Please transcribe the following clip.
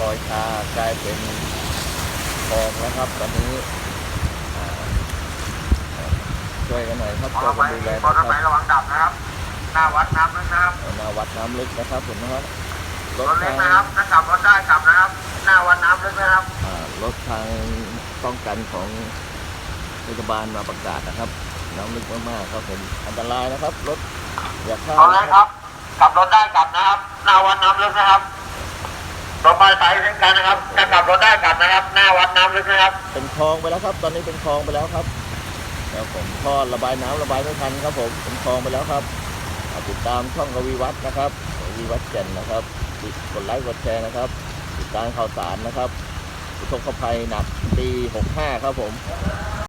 ลอยชากลายเป็นคลองแล้วครับ ตอนนี้อ่าช่วยกันหน่อยครับมอช่วยเตอร์ไซกันค์ดูแลมอนะเตอร์ไซครับค์ระวังดับนะครับ หน้าวัดน้ำลึกนะครับหนาวัดน้ำลึกนะครับผมนะครับรรถถเล็ทากงนะครับถ้ากลับรถได้กลับนะครับ หน้าวัดน้ำลึกนะครับอ่ารถทางป้องกันของเทศบาลมาประกาศนะครับ น้ำลึกมากๆครับผมอันตรายนะครับ รถอย่าข้ามรถเล็กครับกลับรถได้กลับนะครับหน้าวัดน้ำลึกนะครับ รถมอเตอร์ไซค์เช่นกันนะครับถ้ากลับรถได้กลับนะครับ หน้าวัดน้ำลึกนะครับ เป็นคลองไปแล้วครับ ตอนนี้เป็นคลองไปแล้วครับแล้วผมท่อระบายน้ำระบายไม่ทันครับผมเป็นคลองไปแล้วครับติดตามช่องกวีวัฒน์นะครับกวีวัฒน์แก่นนะครับติดกดไลค์กดแชร์นะครับ ติดตามข่าวสารนะครับอุทกภัยหนักปี65 ครับผม